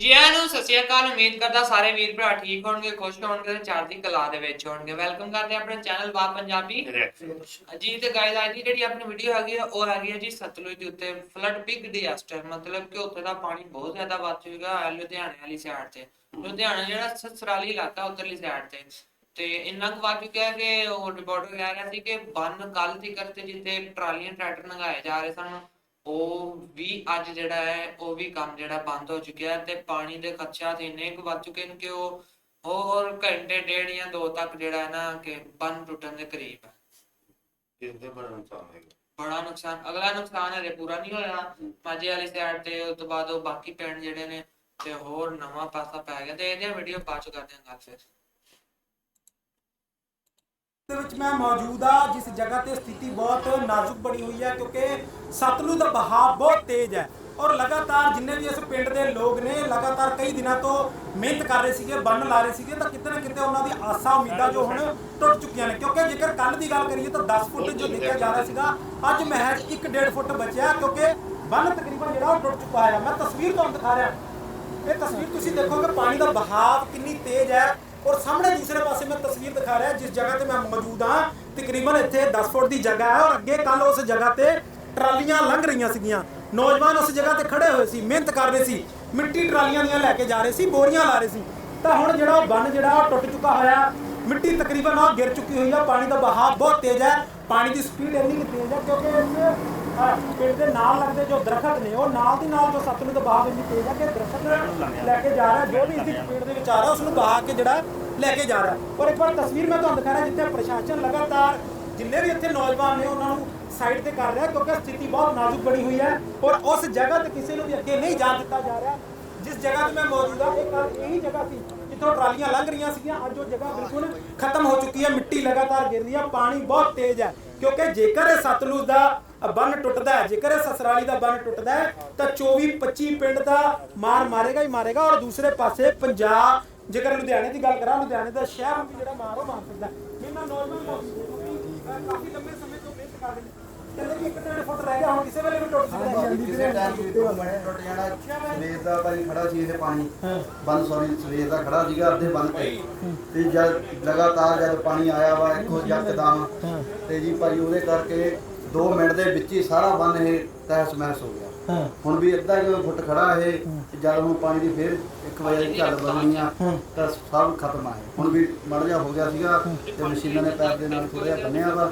ਜੀ ਆਇਆਂ ਨੂੰ ਸਤਿ ਸ਼੍ਰੀ ਅਕਾਲ, ਉਮੀਦ ਕਰਦਾ ਸਾਰੇ ਵੀਰ ਭਰਾ ਠੀਕ ਹੋਣਗੇ, ਖੁਸ਼ ਹੋਣਗੇ ਤੇ ਚੜ੍ਹਦੀ ਕਲਾ ਦੇ ਵਿੱਚ ਹੋਣਗੇ। ਵੈਲਕਮ ਕਰਦੇ ਆਪਣੇ ਚੈਨਲ ਬਾਤ ਪੰਜਾਬੀ। ਜੀ ਤੇ ਗਾਇਜ਼ ਅੱਜ ਦੀ ਜਿਹੜੀ ਆਪਣੀ ਵੀਡੀਓ ਹੈਗੀ ਆ, ਉਹ ਹੈਗੀ ਹੈ ਜੀ ਸਤਲੁਜ ਦੇ ਉੱਤੇ ਫਲੱਡ ਬਿਗ ਡਿਜ਼ਾਸਟਰ ਮਤਲਬ ਕਿ ਉੱਥੇ ਦਾ ਪਾਣੀ ਬਹੁਤ ਜ਼ਿਆਦਾ ਵੱਧ ਚੁੱਕਾ ਹੈ ਲੁਧਿਆਣੇ ਵਾਲੀ ਸਾਈਡ ਤੇ। ਲੁਧਿਆਣਾ ਜਿਹੜਾ ਸਸਰਾਲੀ ਇਲਾਕਾ ਉਧਰਲੀ ਸਾਈਡ ਤੇ। ਤੇ ਇੰਨਾ ਕੁ ਵੱਧ ਚੁੱਕਿਆ ਕਿ ਉਹ ਰਿਪੋਰਟਰ ਕਹਿ ਰਿਹਾ ਸੀ ਕਿ ਬੰਨ ਕੱਲ ਤੀਕਰ ਤੇ ਜਿੱਥੇ ਟਰਾਲੀਆਂ, ਟਰੈਕਟਰ ਲੰਘਾਏ ਜਾ ਰਹੇ ਸਨ ਉਹ ਵੀ ਅੱਜ ਜਿਹੜਾ ਹੈ ਉਹ ਵੀ ਕੰਮ ਜਿਹੜਾ ਬੰਦ ਹੋ ਚੁੱਕਿਆ ਹੈ ਤੇ ਪਾਣੀ ਦੇ ਖਦਸ਼ਾਤ ਇੰਨੇ ਕੁ ਵੱਧ ਚੁੱਕੇ ਨੇ ਕਿ ਉਹ ਹੋਰ ਘੰਟੇ ਡੇਢ ਜਾਂ ਦੋ ਤੱਕ ਜਿਹੜਾ ਹੈ ਨਾ ਕਿ ਬੰਨ ਟੁੱਟਣ ਦੇ ਕਰੀਬ ਹੈ। ਇਹਦੇ ਬੜਾ ਨੁਕਸਾਨ ਹੋਏਗਾ ਬੜਾ ਨੁਕਸਾਨ ਅਗਲਾ ਨੁਕਸਾਨ ਹਲੇ ਪੂਰਾ ਨਹੀਂ ਹੋਇਆ। ਮਾਝੇ ਵਾਲੀ ਸਾਈਡ ਤੇ ਉਸ ਤੋਂ ਬਾਅਦ ਉਹ ਬਾਕੀ ਪਿੰਡ ਜਿਹੜੇ ਨੇ ਤੇ ਹੋਰ ਨਵਾਂ ਪਾਸਾ ਪੈ ਗਿਆ ਤੇ ਇਹਦੀਆਂ ਵੀਡੀਓ ਬਾਅਦ ਚ ਕਰਦੇ ਹਾਂ ਗੱਲ ਫਿਰ। ਦੇ ਵਿੱਚ ਮੈਂ ਮੌਜੂਦ ਆ, ਜਿਸ ਜਗ੍ਹਾ ਤੇ ਸਥਿਤੀ ਬਹੁਤ ਨਾਜ਼ੁਕ ਬਣੀ ਹੋਈ ਹੈ, ਕਿਉਂਕਿ ਸਤਲੁਜ ਦਾ ਬਹਾਅ ਬਹੁਤ ਤੇਜ਼ ਹੈ ਔਰ ਲਗਾਤਾਰ ਜਿੰਨੇ ਵੀ ਇਸ ਪਿੰਡ ਦੇ ਲੋਕ ਨੇ, ਲਗਾਤਾਰ ਕਈ ਦਿਨਾਂ ਤੋਂ ਮਿਹਨਤ ਕਰ ਰਹੇ ਸੀਗੇ ਬੰਨ ਲਾ ਰਹੇ ਸੀਗੇ, ਤਾਂ ਕਿਤੇ ਨਾ ਕਿਤੇ ਉਹਨਾਂ ਦੀ ਆਸਾਂ, ਉਮੀਦਾਂ ਜੋ ਹੁਣ ਟੁੱਟ ਚੁੱਕੀਆਂ ਨੇ। ਕਿਉਂਕਿ ਜੇਕਰ ਕੱਲ ਦੀ ਗੱਲ ਕਰੀਏ ਤਾਂ 10 ਫੁੱਟ ਜੋ ਦੇਖਿਆ ਜਾ ਰਿਹਾ ਸੀਗਾ, ਅੱਜ ਮਹਿਜ਼ 1.5 ਫੁੱਟ ਬਚਿਆ, ਕਿਉਂਕਿ ਬੰਨ ਤਕਰੀਬਨ ਜਿਹੜਾ ਉਹ ਟੁੱਟ ਚੁੱਕਾ ਹੈ। ਮੈਂ ਤਸਵੀਰ ਤੁਹਾਨੂੰ ਦਿਖਾ ਰਿਹਾ। ਇਹ ਤਸਵੀਰ ਤੁਸੀਂ ਦੇਖੋਗੇ, ਪਾਣੀ ਦਾ ਬਹਾਵ ਕਿੰਨੀ ਤੇਜ਼ ਹੈ। ਔਰ ਸਾਹਮਣੇ ਦੂਸਰੇ ਪਾਸੇ ਮੈਂ ਤਸਵੀਰ ਦਿਖਾ ਰਿਹਾ, ਜਿਸ ਜਗ੍ਹਾ ਤੇ ਮੈਂ ਮੌਜੂਦ ਹਾਂ। ਤਕਰੀਬਨ ਇੱਥੇ 10 ਫੁੱਟ ਦੀ ਜਗ੍ਹਾ ਹੈ ਔਰ ਅੱਗੇ ਕੱਲ ਉਸ ਜਗ੍ਹਾ ਤੇ ਟਰਾਲੀਆਂ ਲੰਘ ਰਹੀਆਂ ਸੀਗੀਆਂ। ਨੌਜਵਾਨ ਉਸ ਜਗ੍ਹਾ ਤੇ ਖੜੇ ਹੋਏ ਸੀ, ਮਿਹਨਤ ਕਰ ਰਹੇ ਸੀ। ਮਿੱਟੀ ਟਰਾਲੀਆਂ ਦੀਆਂ ਲੈ ਕੇ ਜਾ ਰਹੇ ਸੀ, ਬੋਰੀਆਂ ਲਾ ਰਹੇ ਸੀ। ਤਾਂ ਹੁਣ ਜਿਹੜਾ ਉਹ ਬੰਨ ਜਿਹੜਾ ਉਹ ਟੁੱਟ ਚੁੱਕਾ ਹੋਇਆ, ਮਿੱਟੀ ਤਕਰੀਬਨ ਉਹ ਗਿਰ ਚੁੱਕੀ ਹੋਈ ਹੈ ਪਾਣੀ ਦਾ ਬਹਾਅ ਬਹੁਤ ਤੇਜ਼ ਹੈ। ਪਾਣੀ ਦੀ ਸਪੀਡ ਇੰਨੀ ਕੁ ਤੇਜ਼ ਹੈ ਕਿਉਂਕਿ ਇਸ ਪਿੰਡ ਦੇ ਨਾਲ ਲੱਗਦੇ ਜੋ ਦਰਖਤ ਨੇ, ਉਹ ਨਾਲ ਦੀ ਨਾਲ ਜੋ ਸਤਲੁਜ ਦਾ ਬਹਾਅ ਇੰਨੀ ਤੇਜ਼ ਹੈ ਕਿ ਦਰਖਤ ਲੈ ਕੇ ਜਾ ਰਿਹਾ, ਜੋ ਵੀ ਇਸ ਦੀ ਦੇ ਵਿੱਚ ਆ ਰਿਹਾ ਉਸ ਨੂੰ ਬਹਾ ਕੇ ਜਿਹੜਾ ਲੈ ਕੇ ਜਾ ਰਿਹਾ। ਔਰ ਇੱਕ ਵਾਰ ਤਸਵੀਰ ਮੈਂ ਤੁਹਾਨੂੰ ਦਿਖਾ ਰਿਹਾ, ਜਿੱਥੇ ਪ੍ਰਸ਼ਾਸਨ ਲਗਾਤਾਰ ਜਿੰਨੇ ਵੀ ਇੱਥੇ ਨੌਜਵਾਨ ਨੇ, ਉਹਨਾਂ ਨੂੰ ਸਾਈਡ ਤੇ ਕਰ ਰਿਹਾ, ਕਿਉਂਕਿ ਸਥਿਤੀ ਬਹੁਤ ਨਾਜ਼ੁਕ ਬਣੀ ਹੋਈ ਹੈ ਔਰ ਉਸ ਜਗ੍ਹਾ ਤੇ ਕਿਸੇ ਨੂੰ ਵੀ ਅੱਗੇ ਨਹੀਂ ਜਾਣ ਦਿੱਤਾ ਜਾ ਰਿਹਾ। ਜਿਸ ਜਗ੍ਹਾ ਤੇ ਮੈਂ ਮੌਜੂਦ ਹਾਂ, ਇਹ ਕੱਲ ਇਹੀ ਜਗ੍ਹਾ ਸੀ ਜਿੱਥੋਂ ਟਰਾਲੀਆਂ ਲੰਘ ਰਹੀਆਂ ਸੀਗੀਆਂ। ਅੱਜ ਉਹ ਜਗ੍ਹਾ ਬਿਲਕੁਲ ਖਤਮ ਹੋ ਚੁੱਕੀ ਹੈ, ਮਿੱਟੀ ਲਗਾਤਾਰ ਗਿਰ ਰਹੀ ਹੈ, ਪਾਣੀ ਬਹੁਤ ਤੇਜ਼ ਹੈ, ਕਿਉਂਕਿ ਜੇਕਰ ਇਹ ਸਤਲੁਜ ਦਾ ਬੰਨ ਟੁੱਟਦਾ ਹੈ। ਜੇਕਰ ਸਸਰਾਲੀ ਦਾ ਬੰਨ ਟੁੱਟਦਾ ਹੈ ਤਾਂ 24 25 ਪਿੰਡ ਦਾ ਮਾਰ ਮਾਰੇਗਾ ਹੀ ਮਾਰੇਗਾ ਔਰ ਦੂਸਰੇ ਪਾਸੇ ਪੰਜਾਬ ਜੇਕਰ ਲੁਧਿਆਣੇ ਦੀ ਗੱਲ ਕਰਾਂ ਲੁਧਿਆਣੇ ਦਾ ਸ਼ਹਿਰ ਵੀ ਜਿਹੜਾ ਮਾਰ ਉਹ ਮਾਰ ਸਕਦਾ ਹੈ। ਇਹਨਾਂ ਨੌਜਵਾਨ ਕਾਫੀ ਲੰਬੇ ਸਮੇਂ ਤੋਂ ਮਿਹਨਤ ਕਰ ਰਹੇ ਨੇ। ਕਹਿੰਦੇ ਕਿ ਇੱਕ ਡੇਢ ਫੁੱਟ ਰਹਿ ਗਿਆ ਹੁਣ ਕਿਸੇ ਵੇਲੇ ਵੀ ਟੁੱਟ ਸਕਦਾ ਹੈ। ਕਿਸੇ ਟਾਈਮ ਵੀ ਤੋਂ ਬਣੇ ਟੁੱਟ ਜਾਣਾ ਸਵੇਰ ਦਾ ਭਾਈ ਖੜਾ ਸੀ ਇਹ ਪਾਣੀ। ਬੰਦ ਸੌਰੀ ਸਵੇਰ ਦਾ ਖੜਾ ਸੀਗਾ ਅੱਧੇ ਬੰਦ ਤੇ। ਤੇ ਜਦ ਲਗਾਤਾਰ ਜਦ ਪਾਣੀ ਆਇਆ ਵਾ ਇੱਕੋ ਯਕਦਮ ਤੇ ਜੀ ਭਾਈ ਉਹਦੇ ਕਰਕੇ 2 ਮਿੰਟ ਦੇ ਵਿੱਚ ਹੀ ਸਾਰਾ ਬੰਨ ਇਹ ਤਹਿਸ ਮਹਿਸ ਹੋ ਗਿਆ। ਹੁਣ ਵੀ ਅੱਧਾ ਕਿਲੋ ਫੁੱਟ ਖੜਾ ਇਹ ਜਦ ਹੁਣ ਪਾਣੀ ਦੀ ਫੇਰ 1 ਵਜੇ ਦੀ ਝੱਲ ਬਣਨੀ ਆ ਤਾਂ ਸਭ ਖਤਮ ਆ। ਹੁਣ ਵੀ ਮੜ ਜਾ ਹੋ ਗਿਆ ਸੀਗਾ ਤੇ ਮਸ਼ੀਨਾਂ ਦੇ ਪੈਰ ਦੇ ਨਾਲ ਥੋੜਾ ਬੰਨਿਆ ਵਾ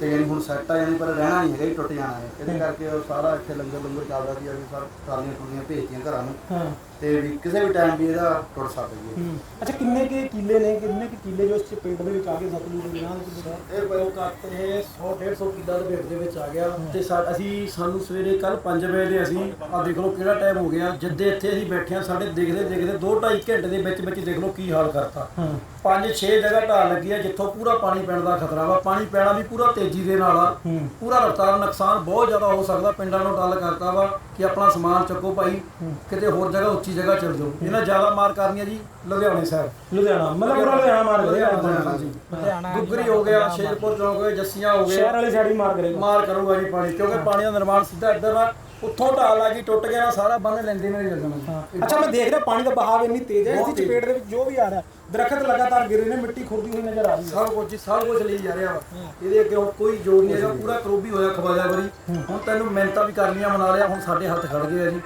ਤੇ ਯਾਨੀ ਹੁਣ ਸੈੱਟ ਆ ਯਾਨੀ ਪਰ ਰਹਿਣਾ ਨਹੀਂ ਹੈਗਾ ਹੀ ਟੁੱਟ ਜਾਣਾ ਹੈ। ਇਹਦੇ ਕਰਕੇ ਉਹ ਸਾਰਾ ਇੱਥੇ ਲੰਗਰ ਲੰਗਰ ਚੱਲਦਾ ਸੀ ਅਸੀਂ ਸਰ ਟਰਾਲੀਆਂ ਟੁੱਲੀਆਂ ਭੇਜਤੀਆਂ ਘਰਾਂ ਨੂੰ। ਹਾਂ। ਤੇ ਵੀ ਕਿਸੇ ਵੀ ਟਾਈਮ ਵੀ ਇਹਦਾ ਟੁੱਟ ਸਕਦੀ ਹੈ ਹੂੰ। ਅੱਛਾ ਕਿੰਨੇ ਕੇ ਕਿੱਲੇ ਨੇ? ਕਿੰਨੇ ਕੇ ਕਿੱਲੇ ਜੋ ਇਸ ਪਿੰਡ ਦੇ ਵਿੱਚ ਆ ਕੇ ਸਤਲੁਜ ਦੇ ਦੇ ਵਿੱਚ ਇਹ ਬਰੋ ਕਰਤੇ 100 150 ਕਿੱਲਾ ਦੇ ਵੇਟ ਦੇ ਵਿੱਚ ਆ ਗਿਆ। ਤੇ ਸਾ- ਅਸੀਂ ਸਾਨੂੰ ਸਵੇਰੇ ਕੱਲ 5 ਵਜੇ ਦੇ ਅਸੀਂ ਆ ਦੇਖ ਲਓ ਕਿਹੜਾ ਟਾਈਮ ਹੋ ਗਿਆ। ਜਿੱਦੇ ਇੱਥੇ ਅਸੀਂ ਬੈਠੇ ਆ ਸਾਡੇ ਦੇਖਦੇ ਦੇਖਦੇ 2 2.5 ਘੰਟੇ ਦੇ ਵਿੱਚ ਵਿੱਚ ਦੇਖ ਲਓ ਕੀ ਹਾਲ ਕਰਤਾ। ਹਾਂ। ਪੰਜ 6 ਜਗ੍ਹਾ ਢਾਲ ਲੱਗੀ ਆ ਜਿੱਥੋਂ ਪੂਰਾ ਪਾਣੀ ਪੈਣ ਦਾ ਖਤਰਾ ਵਾ। ਪਾਣੀ ਪੈਣਾ ਵੀ ਪੂਰਾ ਤੇਜ਼ੀ ਦੇ ਨਾਲ ਆ। ਹੂੰ। ਪੂਰਾ ਰਫਤਾਰ ਨੁਕਸਾਨ ਬਹੁਤ ਜ਼ਿਆਦਾ ਹੋ ਸਕਦਾ ਪਿੰਡਾਂ ਨੂੰ ਡੱਲ ਕਰਤਾ ਵਾ ਕਿ ਆਪਣਾ ਸਮਾਨ ਚੱਕੋ ਭਾਈ। ਕਿਤੇ ਹੋਰ ਜਗ੍ਹਾ ਉੱਚੀ ਜਗ੍ਹਾ ਚਲ ਜਾਓ। ਇਹਨਾਂ ਜ਼ਿਆਦਾ ਮਾਰ ਕਰਨੀ ਜੀ ਲੁਧਿਆਣੇ ਸਾਹਿਬ। ਲੁਧਿਆਣਾ ਮਤਲਬ ਪੂਰਾ ਲੁਧਿਆਣਾ ਮਾਰ ਗਿਆ ਹਾਂਜੀ। ਗੁੱਗਰੀ ਹੋ ਗਿਆ ਸ਼ੇਰਪੁਰ ਚੌਂਕ ਹੋ ਗਿਆ ਜੱਸੀਆਂ ਹੋ ਸ਼ਹਿਰ ਗਏ ਵਾਲੀ ਸਾਈਡ ਹੀ ਮਾਰ ਕਰੇਗਾ ਮਾਰ ਕਰੂਗਾ ਜੀ ਪਾਣੀ ਕਿਉਂਕਿ ਪਾਣੀ ਦਾ ਨਿਰਮਾਣ ਸਿੱਧਾ ਇੱਧਰ ਆ ਉੱਥੋਂ ਢਾਲ ਆ ਗਈ ਟੁੱਟ ਗਿਆ ਨਾ ਸਾਰਾ ਬੰਨ ਲੈਂਦੇ ਨੇ ਜਗਣਾ ਅੱਛਾ ਮੈਂ ਦੇਖ ਰਿਹਾ ਪਾਣੀ ਦਾ ਬਹਾਵ ਇੰਨੀ ਤੇਜ਼ ਹੈ ਇਸ ਦੀ ਚਪੇਟ ਦੇ ਵਿੱਚ ਜੋ ਵੀ ਆ ਰਿਹਾ। ਦਰਖਤ ਲਗਾਤਾਰ ਗਿਰ ਨੇ ਮਿੱਟੀ ਖੁਰਦੀ ਹੋਈ ਨਜ਼ਰ ਆ ਰਹੀ ਹੈ। ਸਭ ਕੁਝ ਸਭ ਕੁਝ ਲਈ ਜਾ ਰਿਹਾ ਵਾ। ਇਹਦੇ ਅੱਗੇ ਹੁਣ ਕੋਈ ਜੋਰ ਨਹੀਂ ਹੈਗਾ ਪੂਰਾ ਕਰੋਬੀ ਹੋਇਆ ਖਵਾਜਾ ਵਰੀ। ਹੁਣ ਤੈਨੂੰ ਮਿਹਨਤਾਂ ਵੀ ਕਰਨੀਆਂ ਮਨਾ ਲਿਆ ਹੁਣ ਸਾਡੇ ਹੱਥ ਖੜ ਗਏ ਆ ਜੀ।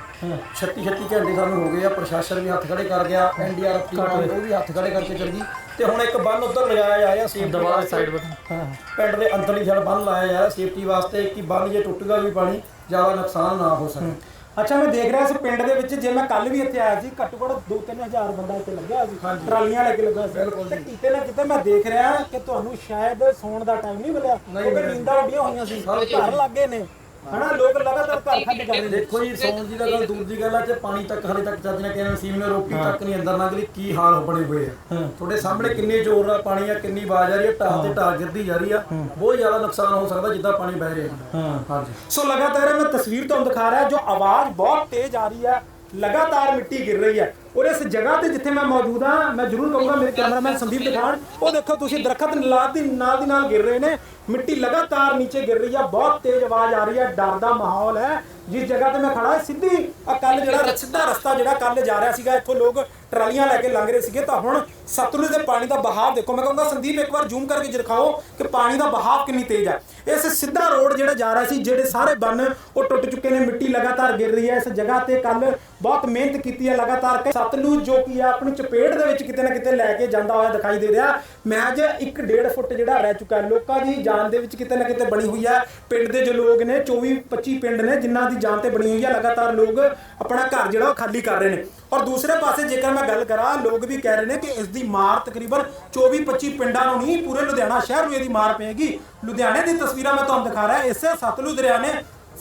36 36 ਘੰਟੇ ਸਾਨੂੰ ਹੋ ਗਏ ਆ ਪ੍ਰਸ਼ਾਸਨ ਵੀ ਹੱਥ ਖੜੇ ਕਰ ਗਿਆ ਐਨਡੀਆਰਐਫ ਟੀਮ ਉਹ ਵੀ ਹੱਥ ਖੜੇ ਕਰਕੇ ਚੱਲ ਗਈ। ਤੇ ਹੁਣ ਇੱਕ ਬੰਨ ਉੱਧਰ ਲਗਾਇਆ ਜਾ ਰਿਹਾ ਸੇਫਟੀ ਵਾਸਤੇ। ਸਾਈਡ ਹਾਂ ਪਿੰਡ ਦੇ ਅੰਦਰਲੀ ਸਾਈਡ ਬੰਨ ਲਾਇਆ ਜਾ ਰਿਹਾ ਸੇਫਟੀ ਵਾਸਤੇ। ਕਿ ਬੰਨ ਜੇ ਟੁੱਟ ਗਿਆ ਵੀ ਪਾਣੀ ਜ਼ਿਆਦਾ ਨੁਕਸਾਨ ਨਾ ਹੋ ਸਕੇ। ਅੱਛਾ ਮੈਂ ਦੇਖ ਰਿਹਾ ਇਸ ਪਿੰਡ ਦੇ ਵਿੱਚ ਜੇ ਮੈਂ ਕੱਲ ਵੀ ਇੱਥੇ ਆਇਆ ਸੀ ਘੱਟੋ ਘੱਟ 2-3000 ਬੰਦਾ ਇੱਥੇ ਲੱਗਿਆ ਸੀ। ਟਰਾਲੀਆਂ ਲੈ ਕੇ ਲੱਗਾ ਸੀ। ਤੇ ਕਿਤੇ ਨਾ ਕਿਤੇ ਮੈਂ ਦੇਖ ਰਿਹਾ ਕਿ ਤੁਹਾਨੂੰ ਸ਼ਾਇਦ ਸੌਣ ਦਾ ਟਾਈਮ ਨਹੀਂ ਮਿਲਿਆ ਕਿਉਂਕਿ ਨੀਂਦਾਂ ਉੱਡੀਆਂ ਹੋਈਆਂ ਸੀ। ਘਰ ਲੱਗੇ ਨੇ। ਹਨਾ ਲੋਕ ਲਗਾਤਾਰ ਘਰ ਖੱਡ ਕਰ ਰਹੇ ਨੇ। ਦੇਖੋ ਜੀ ਸੌਣ ਦੀ ਤਾਂ ਗੱਲ ਦੂਰ ਦੀ ਗੱਲ ਆ ਤੇ ਪਾਣੀ ਤੱਕ ਹਲੇ ਤੱਕ ਚੱਜ ਨੇ ਕਿਹਾ ਨਸੀਬ ਨੇ ਰੋਟੀ ਤੱਕ ਨਹੀਂ ਅੰਦਰ ਲੰਘਦੀ ਕੀ ਹਾਲ ਬਣੇ ਹੋਏ ਆ। ਤੁਹਾਡੇ ਸਾਹਮਣੇ ਕਿੰਨੇ ਜ਼ੋਰ ਨਾਲ ਪਾਣੀ ਆ ਕਿੰਨੀ ਆਵਾਜ਼ ਆ ਰਹੀ ਹੈ ਢਾਹ ਤੇ ਢਾਹ ਗਿਰਦੀ ਜਾ ਰਹੀ ਆ। ਬਹੁਤ ਜ਼ਿਆਦਾ ਨੁਕਸਾਨ ਹੋ ਸਕਦਾ ਜਿੱਦਾਂ ਪਾਣੀ ਵਹਿ ਰਿਹਾ। ਹਾਂ। ਹਾਂਜੀ। ਸੋ ਲਗਾਤਾਰ ਮੈਂ ਤਸਵੀਰ ਤੁਹਾਨੂੰ ਦਿਖਾ ਰਿਹਾ ਜੋ ਆਵਾਜ਼ ਬਹੁਤ ਤੇਜ਼ ਆ ਰਹੀ ਹੈ ਲਗਾਤਾਰ ਮਿੱਟੀ ਗਿਰ ਰਹੀ ਹੈ ਔਰ ਇਸ ਜਗ੍ਹਾ ਤੇ ਜਿੱਥੇ ਮੈਂ ਮੌਜੂਦ ਹਾਂ, ਮੈਂ ਜ਼ਰੂਰ ਕਹੂੰਗਾ ਮੇਰੇ ਕੈਮਰਾਮੈਨ ਸੰਦੀਪ ਦਿਖਾਣ, ਉਹ ਦੇਖੋ ਤੁਸੀਂ ਦਰਖਤ ਨਾਲ ਦੀ ਨਾਲ ਦੀ ਨਾਲ ਗਿਰ ਰਹੇ ਨੇ, ਮਿੱਟੀ ਲਗਾਤਾਰ ਨੀਚੇ ਗਿਰ ਰਹੀ ਹੈ ਬਹੁਤ ਤੇਜ਼ ਆਵਾਜ਼ ਆ ਰਹੀ ਹੈ ਡਰ ਦਾ ਮਾਹੌਲ ਹੈ। ਜਿਸ ਜਗ੍ਹਾ ਤੇ ਮੈਂ ਖੜਾ ਹਾਂ, ਸਿੱਧੀ ਕੱਲ ਜਿਹੜਾ ਸਿੱਧਾ ਰਸਤਾ ਜਿਹੜਾ ਕੱਲ ਜਾ ਰਿਹਾ ਸੀਗਾ ਇੱਥੋਂ ਲੋਕ ਟਰਾਲੀਆਂ ਲੈ ਕੇ ਲੰਘ ਰਹੇ ਸੀਗੇ। ਤਾਂ ਹੁਣ ਸਤਲੁਜ ਦੇ ਪਾਣੀ ਦਾ ਬਹਾਵ ਦੇਖੋ। ਮੈਂ ਕਹੂੰਗਾ ਸੰਦੀਪ ਇੱਕ ਵਾਰ ਜ਼ੂਮ ਕਰਕੇ ਦਿਖਾਓ ਕਿ ਪਾਣੀ ਦਾ ਬਹਾਵ ਕਿੰਨੀ ਤੇਜ਼ ਹੈ। ਇਸ ਸਿੱਧਾ ਰੋਡ ਜਿਹੜਾ ਜਾ ਰਿਹਾ ਸੀ ਜਿਹੜੇ ਸਾਰੇ ਬੰਨ ਉਹ ਟੁੱਟ ਚੁੱਕੇ ਨੇ ਮਿੱਟੀ ਲਗਾਤਾਰ ਗਿਰ ਰਹੀ ਹੈ। ਇਸ ਜਗ੍ਹਾ ਤੇ ਕੱਲ ਬਹੁਤ ਮਿਹਨਤ ਕੀਤੀ ਹੈ ਲਗਾਤਾਰ। ਕਿ ਸਤਲੁਜ ਜੋ ਕੀ ਹੈ ਆਪਣੀ ਚਪੇਟ ਦੇ ਵਿੱਚ ਕਿਤੇ ਨਾ ਕਿਤੇ ਲੈ ਕੇ ਜਾਂਦਾ ਹੋਇਆ ਦਿਖਾਈ ਦੇ ਰਿਹਾ। ਮਹਿਜ 1.5 ਫੁੱਟ ਜਿਹੜਾ ਰਹਿ ਚੁੱਕਾ ਲੋਕਾਂ ਦੀ ਜਾਨ ਦੇ ਵਿੱਚ ਕਿਤੇ ਨਾ ਕਿਤੇ ਬਣੀ ਹੋਈ ਹੈ। ਪਿੰਡ ਦੇ ਜੋ ਲੋਕ ਨੇ 24 25 ਪਿੰਡ ਨੇ ਜਿਨ੍ਹਾਂ ਦੀ ਜਾਨ ਤੇ ਬਣੀ ਹੋਈ ਹੈ ਲਗਾਤਾਰ ਲੋਕ ਆਪਣਾ ਘਰ ਜਿਹੜਾ ਉਹ ਖਾਲੀ ਕਰ ਰਹੇ ਨੇ। ਔਰ ਦੂਸਰੇ ਪਾਸੇ ਜੇਕਰ ਮੈਂ ਗੱਲ ਕਰਾਂ, ਲੋਕ ਵੀ ਕਹਿ ਰਹੇ ਨੇ ਕਿ ਇਸ ਦੀ ਮਾਰ ਤਕਰੀਬਨ 24 25 ਪਿੰਡਾਂ ਨੂੰ ਨਹੀਂ ਪੂਰੇ ਲੁਧਿਆਣਾ ਸ਼ਹਿਰ ਨੂੰ ਇਹਦੀ ਮਾਰ ਪਏਗੀ। ਲੁਧਿਆਣੇ ਦੀ ਤਸਵੀਰਾਂ ਮੈਂ ਤੁਹਾਨੂੰ ਦਿਖਾ ਰਿਹਾ, ਇਸੇ ਸਤਲੁਜ ਦਰਿਆ ਨੇ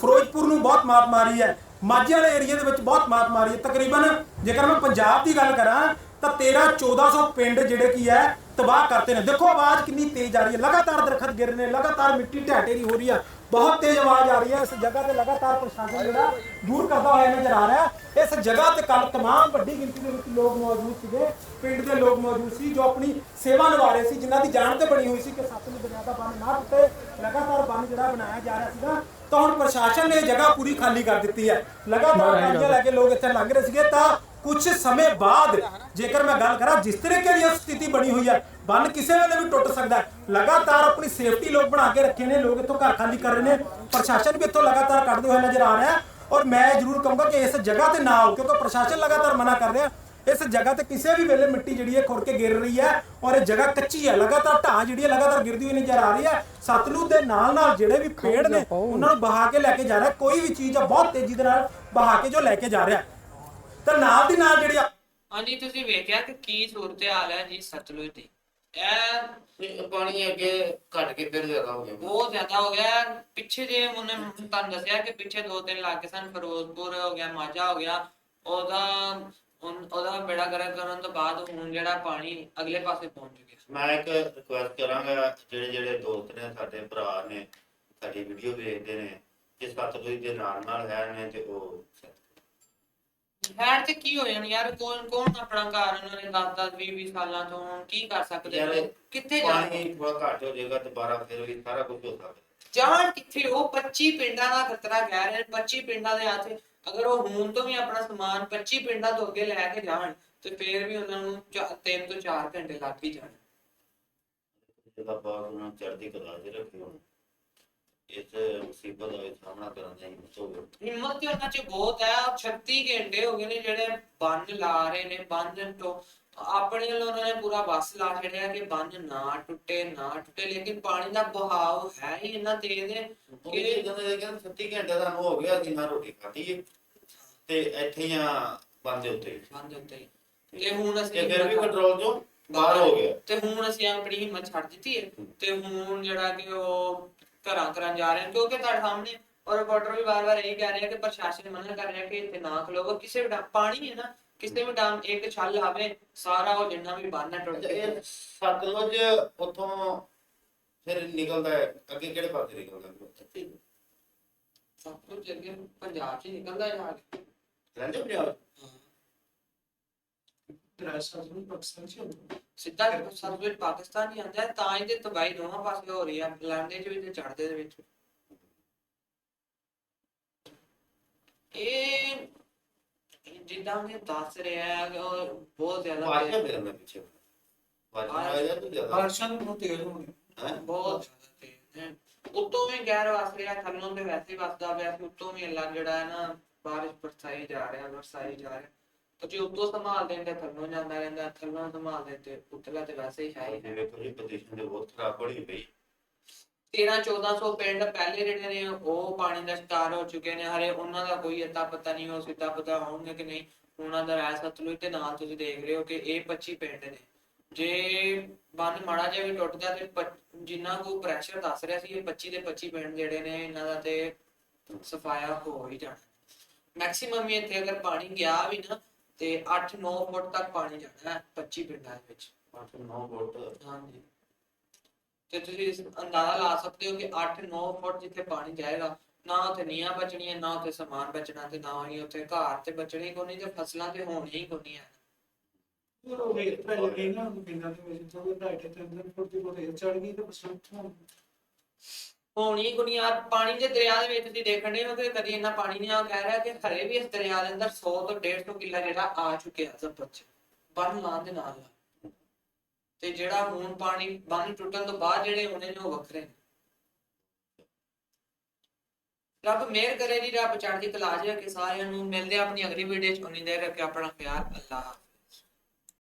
ਫਿਰੋਜ਼ਪੁਰ ਨੂੰ ਬਹੁਤ ਮਾਤ ਮਾਰੀ ਹੈ। ਮਾਝੇ ਵਾਲੇ ਏਰੀਆ ਦੇ ਵਿੱਚ ਬਹੁਤ ਮਾਤ ਮਾਰੀ ਹੈ। ਤਕਰੀਬਨ ਜੇਕਰ ਮੈਂ ਪੰਜਾਬ ਦੀ ਗੱਲ ਕਰਾਂ ਤਾਂ 13 1400 ਪਿੰਡ ਜਿਹੜੇ ਕੀ ਹੈ ਤਬਾਹ ਕਰਤੇ ਨੇ। ਦੇਖੋ ਆਵਾਜ਼ ਕਿੰਨੀ ਤੇਜ਼ ਆ ਰਹੀ ਹੈ। ਲਗਾਤਾਰ ਦਰਖਤ ਗਿਰ ਰਹੇ ਨੇ ਲਗਾਤਾਰ ਮਿੱਟੀ ਢਹਿਟੇਰੀ ਹੋ ਰਹੀ ਹੈ। ਬਹੁਤ ਤੇਜ਼ ਆਵਾਜ਼ ਆ ਰਹੀ ਹੈ। ਇਸ ਜਗ੍ਹਾ ਤੇ ਲਗਾਤਾਰ ਪ੍ਰਸ਼ਾਸਨ ਜਿਹੜਾ ਦੂਰ ਕਰਦਾ ਹੋਇਆ ਨਜ਼ਰ ਆ ਰਿਹਾ ਹੈ। ਇਸ ਜਗ੍ਹਾ ਤੇ ਕੱਲ ਤਮਾਮ ਵੱਡੀ ਗਿਣਤੀ ਦੇ ਵਿੱਚ ਲੋਕ ਮੌਜੂਦ ਸੀਗੇ। ਪਿੰਡ ਦੇ ਲੋਕ ਮੌਜੂਦ ਸੀ ਜੋ ਆਪਣੀ ਸੇਵਾ ਨਿਭਾ ਰਹੇ ਸੀ। ਜਿਨ੍ਹਾਂ ਦੀ ਜਾਨ ਤੇ ਬਣੀ ਹੋਈ ਸੀ ਕਿ ਸਤਲੁਜ ਦਰਿਆ ਦਾ ਬੰਨ ਨਾ ਟੁੱਟੇ। ਲਗਾਤਾਰ ਬੰਨ ਜਿਹੜਾ ਬਣਾਇਆ ਜਾ ਰਿਹਾ ਸੀਗਾ ਤਾਂ ਹੁਣ ਪ੍ਰਸ਼ਾਸਨ ਨੇ ਇਹ ਜਗ੍ਹਾ ਪੂਰੀ ਖਾਲੀ ਕਰ ਦਿੱਤੀ ਹੈ। ਲਗਾਤਾਰ ਕੰਜਾ ਲੈ ਕੇ ਲੋਕ ਇੱਥੇ ਲੰਘ ਰਹੇ ਸੀਗੇ। ਤਾਂ ਕੁਝ ਸਮੇਂ ਬਾਅਦ ਜੇਕਰ ਮੈਂ ਗੱਲ ਕਰਾਂ, ਜਿਸ ਤਰੀਕੇ ਦੀ ਸਥਿਤੀ ਬਣੀ ਹੋਈ ਹੈ, ਬੰਨ ਕਿਸੇ ਵੇਲੇ ਵੀ ਟੁੱਟ ਸਕਦਾ ਹੈ। ਲਗਾਤਾਰ ਆਪਣੀ ਸੇਫਟੀ ਲੋਕ ਬਣਾ ਕੇ ਰੱਖੇ ਨੇ, ਲੋਕ ਇੱਥੋਂ ਘਰ ਖਾਲੀ ਕਰ ਰਹੇ ਨੇ, ਪ੍ਰਸ਼ਾਸਨ ਵੀ ਇੱਥੋਂ ਲਗਾਤਾਰ ਕੱਢਦੇ ਹੋਏ ਨਜ਼ਰ ਆ ਰਿਹਾ ਔਰ ਮੈਂ ਜ਼ਰੂਰ ਕਹੂੰਗਾ ਕਿ ਇਸ ਜਗ੍ਹਾ ਤੇ ਨਾ ਆਓ, ਕਿਉਂਕਿ ਪ੍ਰਸ਼ਾਸਨ ਲਗਾਤਾਰ ਮਨਾ ਕਰ ਰਿਹਾ ਇਸ ਜਗ੍ਹਾ ਤੇ ਕਿਸੇ ਵੀ ਵੇਲੇ ਮਿੱਟੀ ਜਿਹੜੀ ਹੈ ਖੁਰ ਕੇ ਗਿਰ ਰਹੀ ਹੈ ਔਰ ਇਹ ਜਗ੍ਹਾ ਕੱਚੀ ਹੈ, ਲਗਾਤਾਰ ਢਾਂ ਜਿਹੜੀ ਹੈ ਲਗਾਤਾਰ ਗਿਰਦੀ ਹੋਈ ਨਜ਼ਰ ਆ ਰਹੀ ਹੈ। ਸਤਲੁਜ ਦੇ ਨਾਲ ਨਾਲ ਜਿਹੜੇ ਵੀ ਪੇੜ ਨੇ, ਉਹਨਾਂ ਨੂੰ ਬਹਾ ਕੇ ਲੈ ਕੇ ਜਾ ਰਿਹਾ ਕੋਈ ਵੀ ਚੀਜ਼ ਆ, ਬਹੁਤ ਤੇਜ਼ੀ ਦੇ ਨਾਲ ਬਹਾ ਕੇ ਜੋ ਲੈ ਕੇ ਜਾ ਰਿਹਾ ਤਾਂ ਨਾਲ ਦੀ ਨਾਲ ਜਿਹੜੀ ਹਾਂਜੀ ਤੁਸੀਂ ਵੇਖਿਆ ਕਿ ਕੀ ਸੂਰਤ ਹਾਲ ਹੈ ਜੀ ਸਤਲੁਜ ਦੀ? ਇਹ ਪਾਣੀ ਅੱਗੇ ਘਟ ਕੇ ਫਿਰ ਜ਼ਿਆਦਾ ਹੋ ਗਿਆ। ਬਹੁਤ ਜ਼ਿਆਦਾ ਹੋ ਗਿਆ। ਪਿੱਛੇ ਜੇ ਉਹਨੇ ਤੁਹਾਨੂੰ ਦੱਸਿਆ ਕਿ ਪਿੱਛੇ ਦੋ ਤਿੰਨ ਇਲਾਕੇ ਸਨ ਫਿਰੋਜ਼ਪੁਰ ਹੋ ਗਿਆ ਮਾਝਾ ਹੋ ਗਿਆ। ਉਹਦਾ ਉਨ- ਉਹਦਾ ਬੇੜਾ ਗਰਕ ਕਰਨ ਤੋਂ ਬਾਅਦ ਹੁਣ ਜਿਹੜਾ ਪਾਣੀ ਅਗਲੇ ਪਾਸੇ ਪਹੁੰਚ ਚੁੱਕਿਆ। ਮੈਂ ਇੱਕ ਰਿਕੁਐਸਟ ਕਰਾਂਗਾ ਜਿਹੜੇ ਜਿਹੜੇ ਦੋਸਤ ਨੇ ਸਾਡੇ ਭਰਾ ਨੇ ਸਾਡੀ ਵੀਡੀਓ ਵੇਖਦੇ ਨੇ ਜਿਸ ਸਤਲੁਜ ਦੇ ਨਾਲ ਨਾਲ ਹੈ ਨੇ ਤੇ ਉਹ ਹੈਡ ਤੇ ਕੀ ਹੋ ਜਾਣ ਯਾਰ? ਕੌਣ ਕੌਣ ਆਪਣਾ ਘਰ ਉਹਨਾਂ ਨੇ 10 10 20 20 ਸਾਲਾਂ ਤੋਂ? ਕੀ ਕਰ ਸਕਦੇ ਯਾਰ? ਕਿੱਥੇ ਜਾਣ? ਪਾਣੀ ਥੋੜਾ ਘੱਟ ਹੋ ਜਾਏਗਾ ਦੁਬਾਰਾ ਫਿਰ ਵੀ ਸਾਰਾ ਕੁਝ ਹੋ ਸਕਦਾ। ਜਾਣ ਕਿੱਥੇ? ਉਹ 25 ਪਿੰਡਾਂ ਦਾ ਖਤਰਾ ਕਹਿ ਰਹੇ। ਨੇ 25 ਪਿੰਡਾਂ ਦੇ ਹੱਥ ਅਗਰ ਉਹ ਹੁਣ ਤੋਂ ਵੀ ਆਪਣਾ ਸਮਾਨ 25 ਪਿੰਡਾਂ ਤੋਂ ਅੱਗੇ ਲੈ ਕੇ ਜਾਣ ਤੇ ਫਿਰ ਵੀ ਉਹਨਾਂ ਨੂੰ 3 ਤੋਂ 4 ਘੰਟੇ ਲੱਗ ਹੀ ਜਾਣ। ਜਿਹਦਾ ਬਾਅਦ ਉਹਨਾਂ ਨੂੰ ਚੜ੍ਹਦੀ ਕਲਾ ਦੇ ਰੱਖੇ ਹੁਣ ਇਸ ਮੁਸੀਬਤ ਦਾ ਵੀ ਸਾਹਮਣਾ ਕਰਨ ਦੀ ਹਿੰਮਤ ਹੋਵੇ ਹਿੰਮਤ ਤੇ ਉਹਨਾਂ ਚ ਬਹੁਤ ਹੈ 36 ਘੰਟੇ ਹੋ ਗਏ ਨੇ ਜਿਹੜੇ ਬੰਨ ਲਾ ਰਹੇ ਨੇ ਬੰਨ ਤੋਂ ਆਪਣੇ ਵੱਲੋਂ ਉਹਨਾਂ ਨੇ ਪੂਰਾ ਬੱਸ ਲਾ ਛੜਿਆ ਕਿ ਬੰਨ ਨਾ ਟੁੱਟੇ ਨਾ ਟੁੱਟੇ ਲੇਕਿਨ ਪਾਣੀ ਦਾ ਬਹਾਵ ਹੈ ਹੀ ਇੰਨਾ ਤੇਜ਼ ਹੈ ਉਹ ਵੀ ਕਹਿੰਦੇ ਕਹਿੰਦੇ 36 ਘੰਟੇ ਦਾ ਹੋ ਗਿਆ ਅਸੀਂ ਨਾ ਰੋਟੀ ਖਾਧੀ ਤੇ ਇੱਥੇ ਹੀ ਆ ਬੰਦੇ ਉੱਤੇ ਹੀ। ਬੰਨ ਦੇ ਉੱਤੇ ਹੀ। ਤੇ ਹੁਣ ਅਸੀਂ ਤੇ ਫਿਰ ਵੀ ਕੰਟਰੋਲ ਚੋਂ ਬਾਹਰ ਹੋ ਗਿਆ ਤੇ ਹੁਣ ਅਸੀਂ ਆਪਣੀ ਹਿੰਮਤ ਛੱਡ ਦਿੱਤੀ ਹੈ ਤੇ ਹੁਣ ਜਿਹੜਾ ਕਿ ਉਹ ਘਰਾਂ ਘਰਾਂ ਜਾ ਰਹੇ ਨੇ ਕਿਉਂਕਿ ਤੁਹਾਡੇ ਸਾਹਮਣੇ ਔਰ ਰਿਪੋਰਟਰ ਵੀ ਵਾਰ-ਵਾਰ ਇਹੀ ਕਹਿ ਰਿਹਾ ਕਿ ਪ੍ਰਸ਼ਾਸਨ ਮਨਾ ਕਰ ਰਿਹਾ ਕਿ ਇੱਥੇ ਨਾ ਖਲੋਵੋ ਕਿਸੇ ਵੀ ਡੈਮ ਪਾਣੀ ਹੈ ਨਾ ਕਿਸੇ ਵੀ ਡੈਮ ਇੱਕ ਛੱਲ ਆਵੇ ਸਾਰਾ ਉਹ ਜਿੰਨਾ ਵੀ ਬੰਨ ਹੈ ਟੁੱਟ ਇਹ ਸਤਲੁਜ ਉੱਥੋਂ ਫਿਰ ਨਿਕਲਦਾ ਹੈ ਅੱਗੇ ਕਿਹੜੇ ਪਾਸੇ ਨਿਕਲਦਾ ਕੁਝ ਅੱਗੇ ਪੰਜਾਬ 'ਚ ਹੀ ਨਿਕਲਦਾ ਜਾ ਕੇ। ਰਹਿੰਦੇ ਪੰਜਾਬ ਸਿੱਧਾ ਸਰਵੇ ਪਾਕਿਸਤਾਨ ਹੀ ਆਂਦਾ ਹੈ, ਤਾਂ ਇਹਦੇ ਤਬਾਈ ਦੋਵਾਂ ਪਾਸੇ ਹੋ ਰਹੀ ਹੈ ਲੰਡੇ 'ਚ ਵੀ ਤੇ ਚੜਦੇ ਦੇ ਵਿੱਚ। ਇਹ ਜਿੱਦਾਂ ਮੈਂ ਦੱਸ ਰਿਹਾ ਹੈ ਕਿ ਉਹ ਬਹੁਤ ਜ਼ਿਆਦਾ ਨੂੰ ਤੇਜ਼ ਹੋਣੀ ਹੈਂ? ਬਹੁਤ ਜ਼ਿਆਦਾ ਤੇਜ਼ ਹੈ। ਉੱਤੋਂ ਵੀ ਗੈਰ ਵਸ ਰਿਹਾ ਥੱਲੋਂ ਤੇ ਵੈਸੇ ਹੀ ਵਸਦਾ ਪਿਆ ਸੀ ਉੱਤੋਂ ਵੀ ਅੱਲਾ ਜਿਹੜਾ ਹੈ ਨਾ ਬਾਰਿਸ਼ ਬਰਸਾਈ ਜਾ ਰਿਹਾ ਬਰਸਾਈ ਜਾ ਰਿਹਾ। ਤੇ ਜੇ ਉੱਤੋਂ ਸੰਭਾਲ ਦਿੰਦੇ ਥੱਲੋਂ ਜਾਂਦਾ ਰਹਿੰਦਾ ਥੱਲੋਂ ਸੰਭਾਲ ਦਿੰਦੇ ਉੱਤਲਾ ਤੇ ਵੈਸੇ ਹੀ ਹੈ ਹੀ ਹੈ ਜਿਵੇਂ ਪੋਜੀਸ਼ਨ ਦੇ ਬਹੁਤ ਖਰਾਬ ਬਣੀ ਪਈ। 13 1400 ਪਿੰਡ ਪਹਿਲੇ ਜਿਹੜੇ ਨੇ ਉਹ ਪਾਣੀ ਦਾ ਸ਼ਿਕਾਰ ਹੋ ਚੁੱਕੇ ਨੇ। ਹਰੇ ਉਹਨਾਂ ਦਾ ਕੋਈ ਅਤਾ ਪਤਾ ਨਹੀਂ ਉਹ ਸਿੱਧਾ ਪਤਾ ਹੋਣਗੇ ਕਿ ਨਹੀਂ। ਉਹਨਾਂ ਦਾ ਰਾਇ ਸਤਲੁਜ ਤੇ ਨਾਲ ਤੁਸੀਂ ਦੇਖ ਰਹੇ ਹੋ ਕਿ ਇਹ 25 ਪਿੰਡ ਨੇ। ਜੇ ਬੰਨ ਮਾੜਾ ਜਿਹਾ ਵੀ ਟੁੱਟ ਗਿਆ ਤੇ ਪ- ਜਿੰਨਾ ਕੋ ਪ੍ਰੈਸ਼ਰ ਦੱਸ ਰਿਹਾ ਸੀ ਇਹ 25 ਦੇ 25 ਪਿੰਡ ਜਿਹੜੇ ਨੇ ਇਹਨਾਂ ਦਾ ਤੇ ਸਫਾਇਆ ਹੋ ਹੀ ਜਾਣਾ। ਮੈਕਸਿਮਮ ਇੱਥੇ ਅਗਰ ਪਾਣੀ ਗਿਆ ਵੀ ਨਾ ਤੇ 8-9 ਫੁੱਟ ਤੱਕ ਪਾਣੀ ਜਾਣਾ ਹੈ 25 ਪਿੰਡਾਂ ਦੇ ਵਿੱਚ। 8-9 ਫੁੱਟ। ਹਾਂਜੀ। ਤੇ ਤੁਸੀਂ ਇਸ ਅੰਦਾਜ਼ਾ ਲਾ ਸਕਦੇ ਹੋ ਕਿ 8-9 ਫੁੱਟ ਜਿੱਥੇ ਪਾਣੀ ਜਾਏਗਾ ਨਾ ਉੱਥੇ ਨੀਆਂ ਬਚਣੀਆਂ ਨਾ ਉੱਥੇ ਸਮਾਨ ਬਚਣਾ ਤੇ ਨਾ ਹੀ ਉੱਥੇ ਘਰ ਤੇ ਬਚਣੇ ਕੋਈ ਨਹੀਂ ਤੇ ਫਸਲਾਂ ਤੇ ਹੋਣੀਆਂ ਹੀ ਕੋਈ ਨਹੀਂ ਹੈ ਉਹ ਰੇਤ ਪੈ ਗਈ ਨਾ ਪਿੰਡਾਂ ਦੇ ਵਿੱਚ ਜਦੋਂ ਢਾਈ ਤੇ ਤਿੰਨ ਦਿਨ ਫੁੱਟ ਦੀ ਕੋਈ ਚੜ ਗਈ ਤੇ ਬਸ ਉੱਥੋਂ ਹੋਣੀ ਦੁਨੀਆ ਪਾਣੀ ਦੇ ਦਰਿਆ ਦੇ ਵਿੱਚ ਤੁਸੀਂ ਦੇਖਣੇ ਹੋ ਕਿ ਕਦੀ ਇੰਨਾ ਪਾਣੀ ਨਹੀਂ ਆ ਕਹਿ ਰਿਹਾ ਕਿ ਹਰੇ ਵੀ ਇਸ ਦਰਿਆ ਦੇ ਅੰਦਰ 100 ਤੋਂ 150 ਕਿੱਲਾ ਜਿਹੜਾ ਆ ਚੁੱਕਿਆ ਜ਼ਬਰ ਬੰਨ ਲਾਉਣ ਦੇ ਨਾਲ ਤੇ ਜਿਹੜਾ ਹੁਣ ਪਾਣੀ ਬੰਨ ਟੁੱਟਣ ਤੋਂ ਬਾਅਦ ਜਿਹੜੇ ਹੋਣੇ ਨੇ ਉਹ ਵੱਖਰੇ ਨੇ। ਰੱਬ ਮਿਹਰ ਕਰੇ ਜੀ, ਰੱਬ ਚੜ੍ਹਦੀ ਕਲਾ ਚ ਰੱਖੇ ਸਾਰਿਆਂ ਨੂੰ। ਮਿਲਦੇ ਆਪਣੀ ਅਗਲੀ ਵੀਡੀਓ ਚ। ਉਨੀ ਦੇਰ ਰੱਖੇ ਆਪਣਾ ਖਿਆਲ ਅੱਲਾਹ